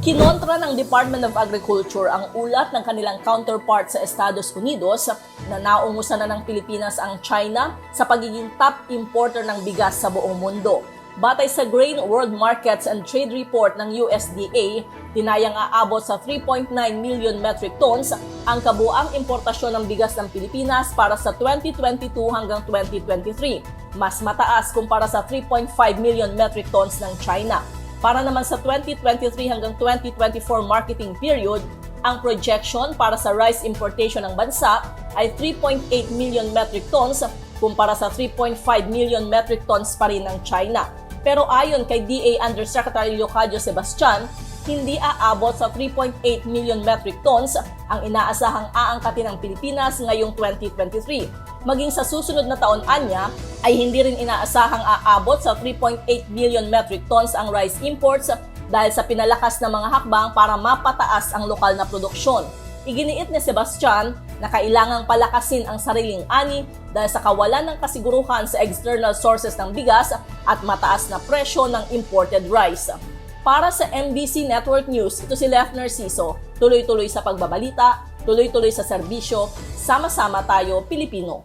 Kinontra ng Department of Agriculture ang ulat ng kanilang counterpart sa Estados Unidos na naungusan na ng Pilipinas ang China sa pagiging top importer ng bigas sa buong mundo. Batay sa Grain World Markets and Trade Report ng USDA, tinayang aabot sa 3.9 million metric tons ang kabuang importasyon ng bigas ng Pilipinas para sa 2022 hanggang 2023, mas mataas kumpara sa 3.5 million metric tons ng China. Para naman sa 2023 hanggang 2024 marketing period, ang projection para sa rice importation ng bansa ay 3.8 million metric tons kumpara sa 3.5 million metric tons pa rin ng China. Pero ayon kay DA Undersecretary Leocadio Sebastian, hindi aabot sa 3.8 million metric tons ang inaasahang aangkatin ng Pilipinas ngayong 2023. Maging sa susunod na taon anya ay hindi rin inaasahang aabot sa 3.8 million metric tons ang rice imports dahil sa pinalakas na mga hakbang para mapataas ang lokal na produksyon. Iginiit ni Sebastian na kailangang palakasin ang sariling ani dahil sa kawalan ng kasiguruhan sa external sources ng bigas at mataas na presyo ng imported rice. Para sa MBC Network News, ito si Lef Narciso. Tuloy-tuloy sa pagbabalita, tuloy-tuloy sa serbisyo, sama-sama tayo Pilipino.